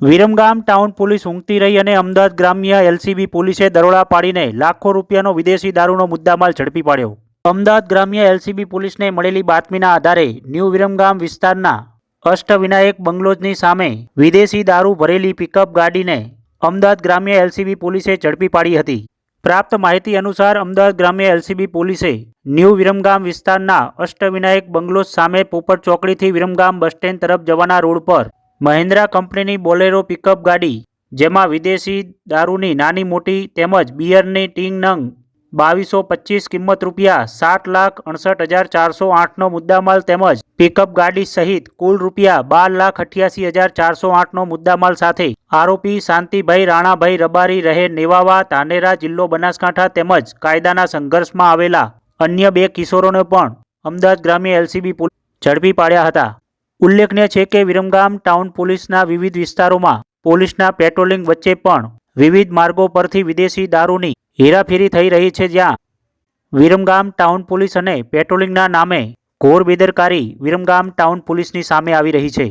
Viramgam town police ઊંઘતી રહી અને અમદાવાદ ગ્રામ્ય એલસીબી પોલીસે દરોડા પાડીને લાખો રૂપિયાનો વિદેશી દારૂનો મુદ્દામાલ ઝડપી પાડ્યો. અમદાવાદ ગ્રામ્ય એલસીબી પોલીસને મળેલી બાતમીના આધારે ન્યૂ વિરમગામ વિસ્તારના અષ્ટવિનાયક બંગલોજની સામે વિદેશી દારૂ ભરેલી પિકઅપ ગાડીને અમદાવાદ ગ્રામ્ય એલસીબી પોલીસે ઝડપી પાડી હતી. પ્રાપ્ત માહિતી અનુસાર અમદાવાદ ગ્રામ્ય એલસીબી પોલીસે ન્યૂ વિરમગામ વિસ્તારના અષ્ટવિનાયક બંગલોજ સામે પોપટ ચોકડીથી વિરમગામ બસ સ્ટેન્ડ તરફ જવાના રોડ પર મહિન્દ્રા કંપનીની બોલેરો પિકઅપ ગાડી, જેમાં વિદેશી દારૂની નાની મોટી તેમજ બિયરની ટીંગ નંગ બાવીસો પચીસ કિંમત રૂપિયા સાત લાખ અડસઠ હજાર ચારસો આઠનો મુદ્દામાલ તેમજ પિકઅપ ગાડી સહિત કુલ રૂપિયા બાર લાખ અઠ્યાસી હજાર ચારસો આઠનો મુદ્દામાલ સાથે આરોપી શાંતિભાઈ રાણાભાઈ રબારી રહે નેવાવા ધાનેરા જિલ્લો બનાસકાંઠા તેમજ કાયદાના સંઘર્ષમાં આવેલા અન્ય બે કિશોરોને પણ અમદાવાદ ગ્રામ્ય એલસીબી ઝડપી પાડ્યા હતા. ઉલ્લેખનીય છે કે વિરમગામ ટાઉન પોલીસના વિવિધ વિસ્તારોમાં પોલીસના પેટ્રોલિંગ વચ્ચે પણ વિવિધ માર્ગો પરથી વિદેશી દારૂની હેરાફેરી થઈ રહી છે જ્યાં વિરમગામ ટાઉન પોલીસ અને પેટ્રોલિંગના નામે ઘોર બેદરકારી વિરમગામ ટાઉન પોલીસની સામે આવી રહી છે.